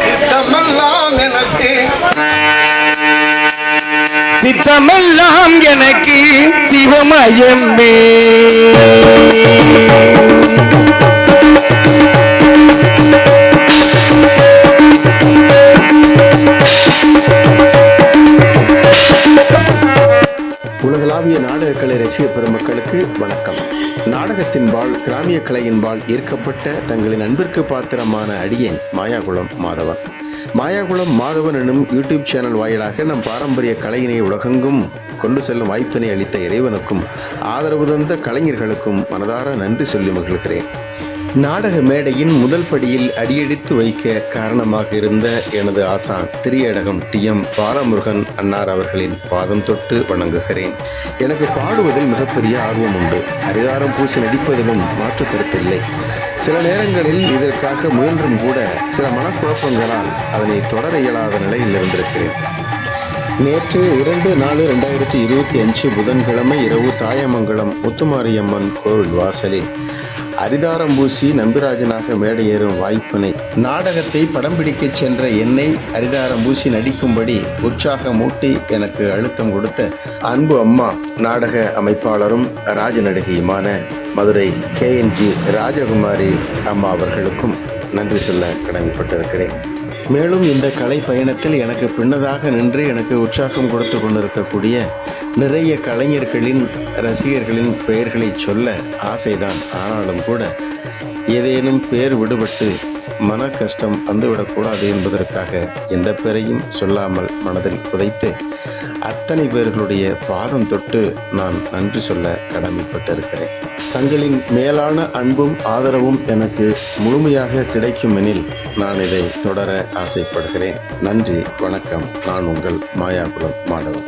சித்தமெல்லாம் எனக்கு. சித்தமெல்லாம் எனக்கு சிவமயமே. உலகளாவிய நாடகக்கலை ரசிக பெருமக்களுக்கு வணக்கம். நாடகத்தின் பால் கிராமிய கலையின் பால் ஈர்க்கப்பட்ட தங்களின் அன்பிற்கு பாத்திரமான அடியேன் மாயாகுளம் மாதவன். மாயாகுளம் மாதவன் எனும் யூடியூப் சேனல் வாயிலாக நம் பாரம்பரிய கலையினை உலகெங்கும் கொண்டு செல்லும் வாய்ப்பினை அளித்த இறைவனுக்கும் ஆதரவு தந்த கலைஞர்களுக்கும் மனதார நன்றி சொல்லி மகிழ்கிறேன். நாடக மேடையின் முதல் படியில் அடியெடுத்து வைக்க காரணமாக இருந்த எனது ஆசான் திரியடகம் டி எம் பாலமுருகன் அன்னார் அவர்களின் பாதம் தொட்டு வணங்குகிறேன். எனக்கு பாடுவதில் மிகப்பெரிய ஆர்வம் உண்டு. அரிதாரம் பூசி நடிப்பதிலும் மாற்று கருத்தில்லை சில நேரங்களில் இதற்காக முயன்றும் கூட சில மனக்குழப்பங்களால் அதனை தொடர இயலாத நிலையில் இருந்திருக்கிறேன். நேற்று இரண்டு நாலு ரெண்டாயிரத்தி இருபத்தி அஞ்சு புதன்கிழமை இரவு தாயமங்கலம் முத்துமாரியம்மன் கோவில் வாசலில் அரிதாரம்பூசி நம்பிராஜனாக மேடையேறும் வாய்ப்பினை. நாடகத்தை படம் பிடிக்கச் சென்ற என்னை அரிதாரம்பூசி நடிக்கும்படி உற்சாகமூட்டி எனக்கு அழுத்தம் கொடுத்த அன்பு அம்மா நாடக அமைப்பாளரும் ராஜ நடிகையுமான மதுரை கேஎன்ஜி ராஜகுமாரி அம்மா அவர்களுக்கும் நன்றி சொல்ல கடமைப்பட்டிருக்கிறேன். மேலும் இந்த கலை பயணத்தில் எனக்கு பின்னதாக நின்று எனக்கு உற்சாகம் கொடுத்து கொண்டிருக்கக்கூடிய நிறைய கலைஞர்களின் ரசிகர்களின் பெயர்களை சொல்ல ஆசைதான். ஆனாலும் கூட ஏதேனும் பேர் விடுபட்டு மன கஷ்டம் வந்துவிடக்கூடாது என்பதற்காக எந்த பெயரையும் சொல்லாமல் மனதில் புதைத்து அத்தனை பேர்களுடைய பாதம் தொட்டு நான் நன்றி சொல்ல கடமைப்பட்டிருக்கிறேன். தங்களின் மேலான அன்பும் ஆதரவும் எனக்கு முழுமையாக கிடைக்கும் எனில் நான் இதை தொடர ஆசைப்படுகிறேன். நன்றி வணக்கம். நான் உங்கள் மாயாகுலம் மாணவன்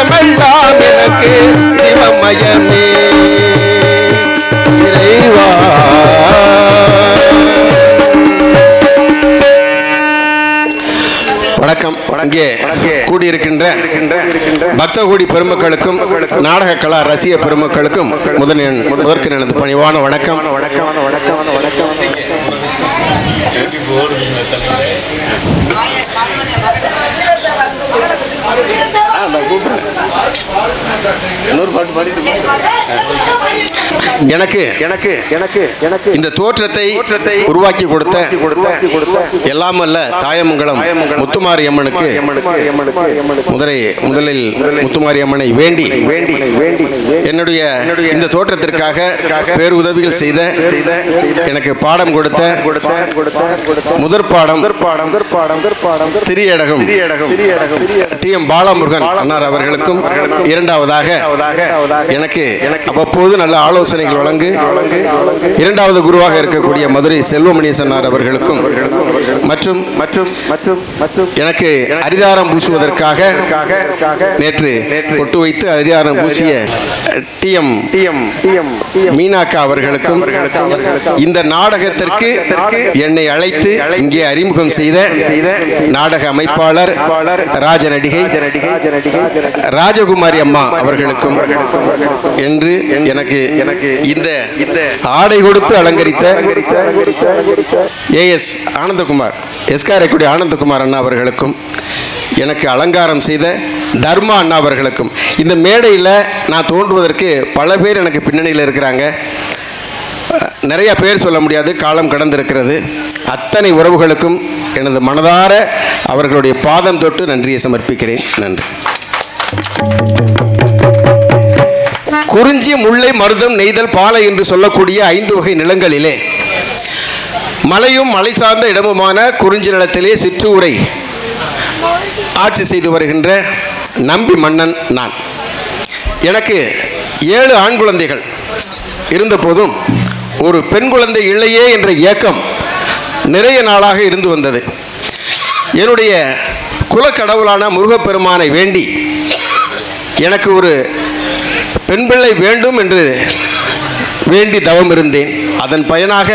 மனமெல்லாம் எனக்கு சிவமயமே. இறைவா. வணக்கம். இங்கே கூடியிருக்கின்ற பக்தகுடி பெருமக்களுக்கும் நாடக கலா ரசிக பெருமக்களுக்கும் முதன் முதற்கு எனது பணிவான வணக்கம். வணக்கம் வணக்கம் வணக்கம் எனக்கு எனக்கு எனக்கு எனக்கு. இந்த தோற்றத்தை உருவாக்கி கொடுத்த கொடுத்த எல்லாமல்ல தாயமங்கலம் முத்துமாரி அம்மனுக்கு முதலை முதலில் முத்துமாரி அம்மனை வேண்டி என்னுடைய இந்த தோற்றத்திற்காக பேருதவிகள் செய்த எனக்கு பாடம் கொடுத்த முதற் பாடம் திரியடகம் டி எம் பாலமுருகன் அன்னார் அவர்களுக்கும் இரண்டாவதாக எனக்கு அவ்வப்போது நல்ல ஆலோசனைகள் வழங்கு. இரண்டாவது குருவாக இருக்கக்கூடிய மதுரை செல்வமணி சன்னார் அவர்களுக்கும் மற்றும் எனக்கு அரிதாரம் பூசுவதற்காக காக காக நேற்று பொட்டு வைத்து அரிதாரம் பூசிய டி எம் மீனாக்கா அவர்களுக்கும் இந்த நாடகத்திற்கு என்னை அழைத்து இங்கே அறிமுகம் செய்த நாடக அமைப்பாளர் ராஜ நடிகை ராஜகுமாரி அம்மா அவர்களுக்கும் என்று எனக்கு இந்த ஆடை கொடுத்து அலங்கரித்த ஏஎஸ் ஆனந்தகுமார் எஸ்காரைக்குடி ஆனந்தகுமார் அண்ணா அவர்களுக்கும் எனக்கு அலங்காரம் செய்த தர்மா அண்ணா அவர்களுக்கும். இந்த மேடையில் நான் தோன்றுவதற்கு பல பேர் எனக்கு பின்னணியில் இருக்கிறாங்க. நிறைய பேர் சொல்ல முடியாது காலம் கடந்திருக்கிறது. அத்தனை உறவுகளுக்கும் எனது மனதார அவர்களுடைய பாதம் தொட்டு நன்றியை சமர்ப்பிக்கிறேன். நன்றி. குறிஞ்சி முல்லை மருதம் நெய்தல் பாலை என்று சொல்லக்கூடிய ஐந்து வகை நிலங்களிலே மலையும் மலை சார்ந்த இடமுமான குறிஞ்சி நிலத்திலே சிற்றூரை ஆட்சி செய்து வருகின்ற நம்பி மன்னன் நான். எனக்கு ஏழு ஆண் குழந்தைகள் இருந்தபோதும் ஒரு பெண் குழந்தை இல்லையே என்ற ஏக்கம் நிறைய நாளாக இருந்து வந்தது. என்னுடைய குலக்கடவுளான முருகப்பெருமானை வேண்டி எனக்கு ஒரு பெண் பிள்ளை வேண்டும் என்று வேண்டி தவம் இருந்தேன். அதன் பயனாக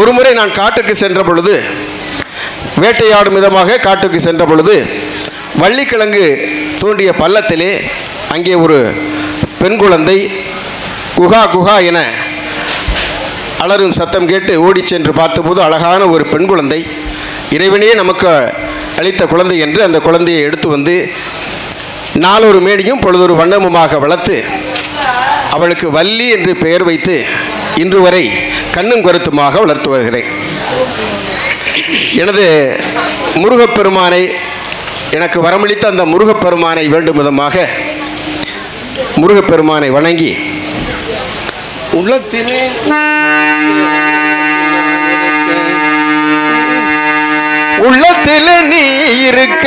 ஒருமுறை நான் காட்டுக்கு சென்ற பொழுது வேட்டையாடும் விதமாக காட்டுக்கு சென்ற பொழுது வள்ளிக்கிழங்கு தோண்டிய பள்ளத்திலே அங்கே ஒரு பெண் குழந்தை குஹா குஹா என அலறும் சத்தம் கேட்டு ஓடி சென்று பார்த்தபோது அழகான ஒரு பெண் குழந்தை இறைவனே நமக்கு அளித்த குழந்தை என்று அந்த குழந்தையை எடுத்து வந்து நாளொரு மேனியும் பொழுதொரு வண்ணமுமாக வளர்த்து அவளுக்கு வள்ளி என்று பெயர் வைத்து இன்று வரை கண்ணும் கருத்துமாக வளர்த்து வருகிறேன். எனது முருகப்பெருமானை எனக்கு வரமளித்த அந்த முருகப்பெருமானை வேண்டும் விதமாக முருகப்பெருமானை வணங்கி உள்ளத்திலே உள்ளத்தில் நீ இருக்க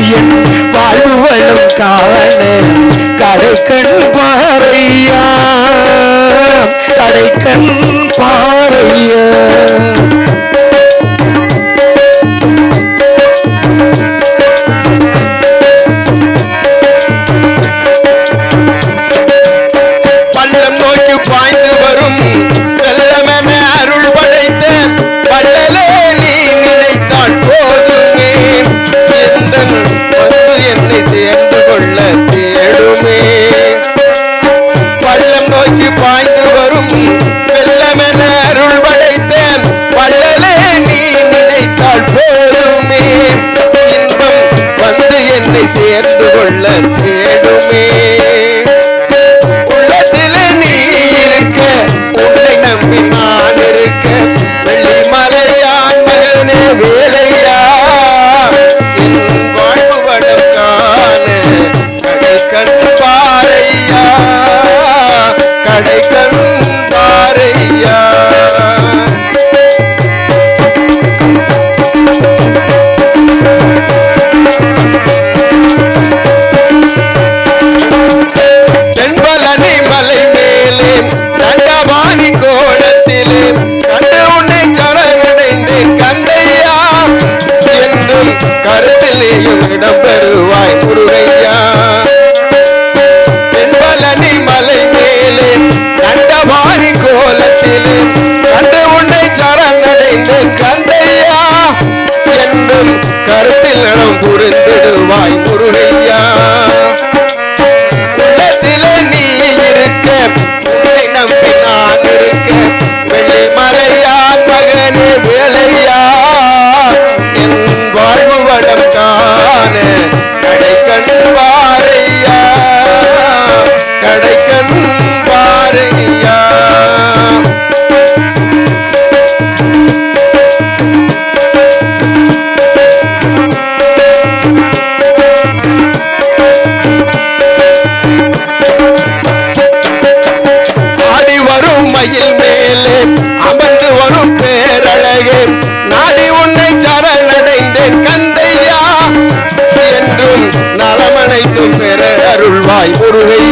என் வாழ்வு வளம் காண. கடைக்கண் பாறையா. கடைக்கண் பாறையா.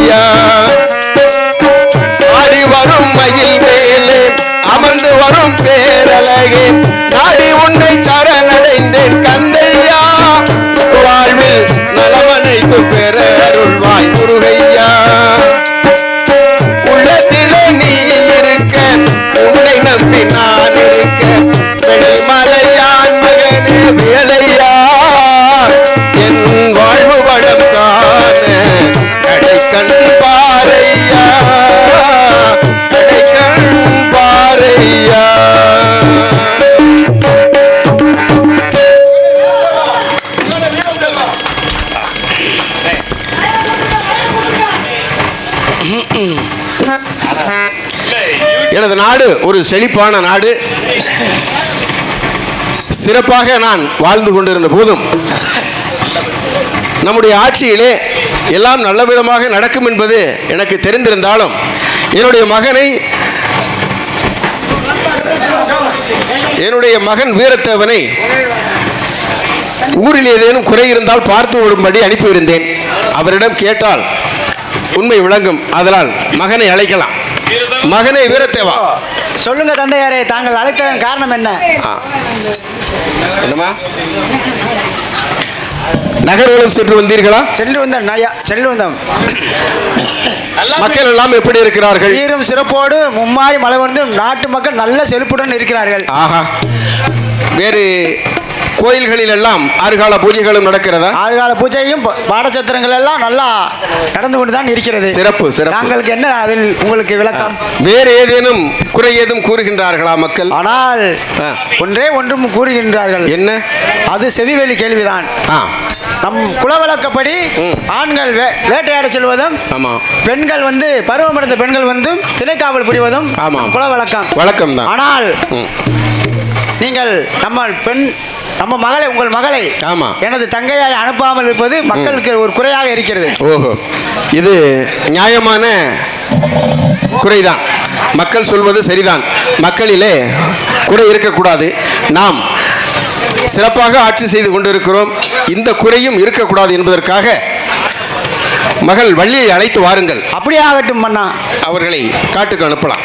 முருகையா ஆடி வரும் மயில் மேலே அமர்ந்து வரும் பேரழகே. நாடி உன்னை சரணடைந்தேன் கந்தையா. வாழ்வில் நலமனைத்து பெற ஒரு செழிப்பான நாடு. சிறப்பாக நான் வாழ்ந்து கொண்டிருந்த போதும் நம்முடைய ஆட்சியிலே எல்லாம் நல்ல விதமாக நடக்கும் என்பது எனக்கு தெரிந்திருந்தாலும் என்னுடைய மகனை என்னுடைய மகன் வீரத்தேவனை ஊரில் ஏதேனும் குறை இருந்தால் பார்த்து விடும்படி அனுப்பியிருந்தேன். அவரிடம் கேட்டால் உண்மை விளங்கும். அதனால் மகனை அழைக்கலாம். மகனை வீரத்தேவா. சொல்லுங்க தந்தையாரே தாங்கள் அழைத்ததன் காரணம் என்ன? ஆ. என்னம்மா? நகர்வலம் சென்று வந்தீர்களா? சென்று வந்தோம் நயா சென்று வந்தோம். மக்கள் எல்லாம் எப்படி இருக்கிறார்கள்? சீரும் சிறப்போடு மும்மாறி மழை வந்து நாட்டு மக்கள் நல்ல செழிப்புடன் இருக்கிறார்கள். ஆஹா. வேறு கோயில்களில் எல்லாம் ஆறுகால பூஜைகளும் நடக்கிறதா? ஆறுகால பூஜையும் பாடச்சத்திரங்கள் எல்லாம் நல்லா நடந்து கொண்டு தான் இருக்கிறது. சிறப்பு, சிறப்பு. நாங்களுக்கு என்ன அதில் உங்களுக்கு விளக்கம்? வேறு ஏதேனும் குறை ஏதும் கூறுகின்றார்களா மக்கள்? ஆனால். ஒன்றே ஒன்றும் கூறுகின்றார்கள். என்ன? அது செவிவெளி கேள்விதான். நம் குலவழக்கப்படி. ஆண்கள் வேட்டையாட செல்வதும் ஆமா. பெண்கள் வந்து பருவமடைந்த பெண்கள் வந்து திணைக்காவல் புரிவதும். குல வழக்கம் வழக்கம் தான் ஆனால். நீங்கள் நம்ம பெண் நம்ம மகளை உங்கள் மகளை ஆமா. எனது தங்கையாரை அனுப்பாமல் இருப்பது மக்களுக்கு ஒரு குறையாக இருக்கிறது. ஓஹோ. இது நியாயமான குறைதான். மக்கள் சொல்வது சரிதான். மக்களிலே குறை இருக்கக்கூடாது. நாம் சிறப்பாக ஆட்சி செய்து கொண்டிருக்கிறோம். இந்த குறையும் இருக்கக்கூடாது என்பதற்காக மகள் வள்ளியை அழைத்து வாருங்கள். அப்படியே ஆகட்டும் மன்னா அவர்களை காட்டுக்கு அனுப்பலாம்.